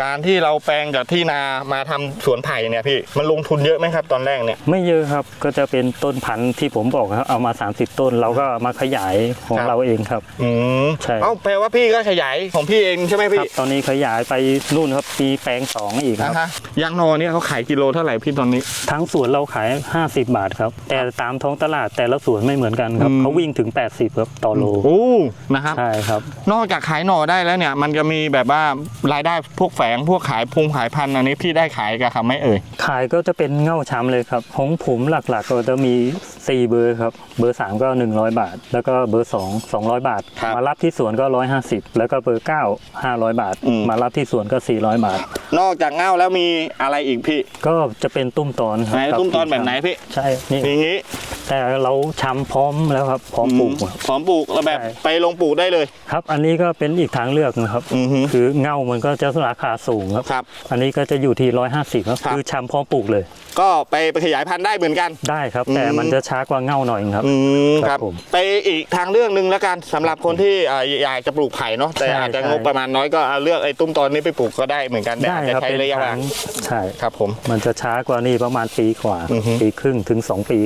การที่เราแปลงจากที่นามาทำสวนไผ่เนี่ยพี่มันลงทุนเยอะไหมครับตอนแรกเนี่ยไม่เยอะครับก็จะเป็นต้นพันธุ์ที่ผมบอกครับเอามา 30 ต้นเราก็มาขยายของครับเราเองครับอืมใช่เอ้าแปลว่าพี่ก็ขยายของพี่เองใช่ไหมคพี่รับตอนนี้ขยายไปนู่นครับปีแปลงสองอีกคนะรับฮะยางนอเนี่ยเขาขายกิโลเท่าไหร่พี่ตอนนี้ ทั้งสวนเราขาย 50 บาทครับ แต่ตามท้องตลาดแต่ละสวนไม่เหมือนกันครับอืมเขาวิ่งถึง 80ครับต่อโลโอ้นะครับใช่ครับนอกจากขายหน่อได้แล้วเนี่ยมันจะมีแบบว่ารายได้พวกแฝงพวกขายพุงขายพันธุ์อันนี้พี่ได้ขายกับเขาไหมเอ่ย ขายก็จะเป็นเง่าช้ำเลยครับของผมหลักๆก็จะมี 4 เบอร์ครับ เบอร์ 3 ก็ 100 บาท แล้วก็เบอร์ 2 200 บาท ครับ มารับที่สวนก็ 150 แล้วก็เบอร์ 9 500 บาทอืมมารับที่สวนก็ 400 บาท นอกจากเง่าแล้วมีอะไรอีกพี่ก็จะเป็นตุ้มตอนครับไหนกับตุ้มตอนแบบไหนพี่ ใช่นี่อย่างนี้ แต่เราช้ำพร้อมแล้วครับ พร้อมปลูกพร้อมปลูกแล้วแบบใช่ ไปลงปลูกได้เลย ครับ อันนี้ก็เป็นอีกทางเลือกนะครับ อือฮึ คือเง่ามันก็จะราคาสูงครับ ครับ อันนี้ก็จะอยู่ที่ 150ครับ ครับ คือช้ำพร้อมปลูกเลย ก็ไปไปขยายพันธุ์ได้เหมือนกัน ได้ครับ แต่อืมมันจะช้ากว่าเง่าหน่อยครับ อืมคครัรับบผมไปอีกทางเรื่องหนึ่งแล้วกันสำหรับคนที่อ่าอยากจะปลูกไผ่เนาะแต่ใช่อาจจะใช่ งบประมาณน้อยก็เอาเลือกไอ้ตุ้มตอนนี้ไปปลูกก็ได้เหมือนกันแต่ได้อาจจะครับใช้เป็นระยะเวทาลางใช่ ครับผม มันจะช้ากว่านี่ประมาณปีกว่า อือฮึ ปีครึ่งถึง 2 ปี